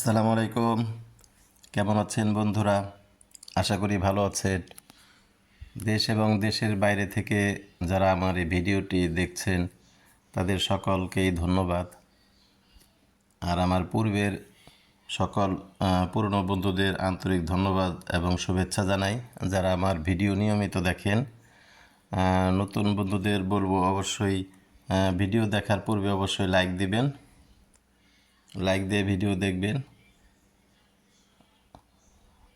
আসসালামু আলাইকুম। কেমন আছেন বন্ধুরা? আশা করি ভালো আছেন। দেশ এবং দেশের বাইরে থেকে যারা আমার এই ভিডিওটি দেখছেন, তাদের সকলকেই ধন্যবাদ। আর আমার পূর্বের সকল পুরনো বন্ধুদের আন্তরিক ধন্যবাদ এবং শুভেচ্ছা জানাই। যারা আমার ভিডিও নিয়মিত দেখেন নতুন বন্ধুদের বলব অবশ্যই ভিডিও দেখার পূর্বে অবশ্যই লাইক দিবেন। লাইক দিয়ে ভিডিও দেখবেন।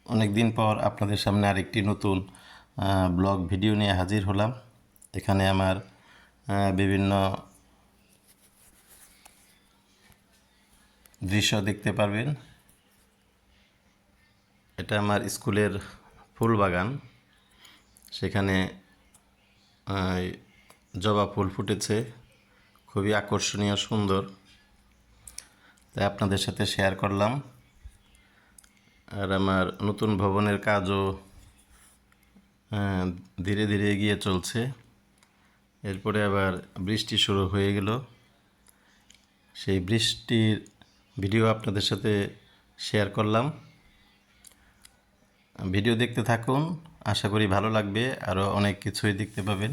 অনেক দিন পর আপনাদের সামনে আরেকটি নতুন ব্লগ ভিডিও নিয়ে হাজির হলাম। এখানে আমার বিভিন্ন দৃশ্য দেখতে পারবেন। এটা আমার স্কুলের ফুল বাগান সেখানে জবা ফুল ফুটেছে। খুবই আকর্ষণীয়, সুন্দর। তাই আপনাদের সাথে শেয়ার করলাম। আর আমার নতুন ভবনের কাজও ধীরে ধীরে এগিয়ে চলছে। এরপরে আবার বৃষ্টি শুরু হয়ে গেল। সেই বৃষ্টির ভিডিও আপনাদের সাথে শেয়ার করলাম। ভিডিও দেখতে থাকুন, আশা করি ভালো লাগবে, আরও অনেক কিছুই দেখতে পাবেন।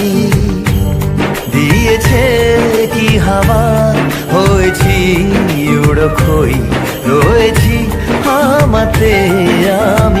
কই রয়েছি আমাতে আমি।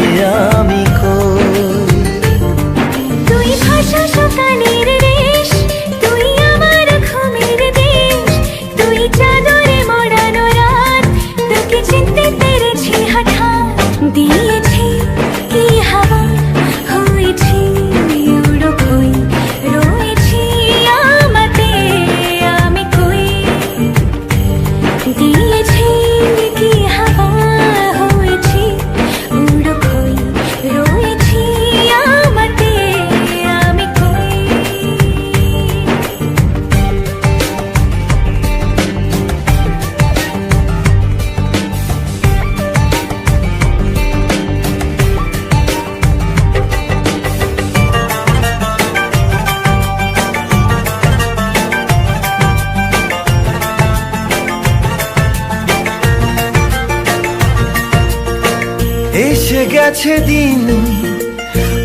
গেছে দিন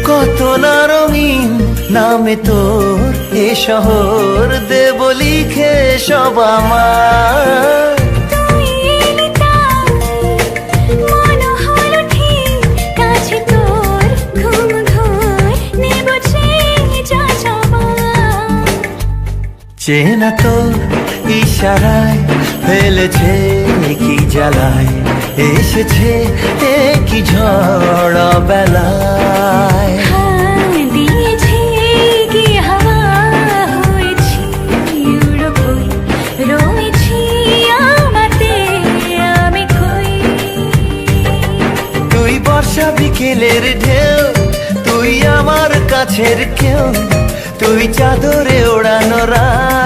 কত না রঙিন নামে তোর এ শহর দেব লিখে সব আমার। চেনা তোর ইশারায় ফেলেছে কি জ্বালায় এসেছে কি ঝড় বেলায়। বর্ষা বিকেলের ঢেউ তুই আমার কাছের কেউ তুই চাদরে ওড়ানো রাত।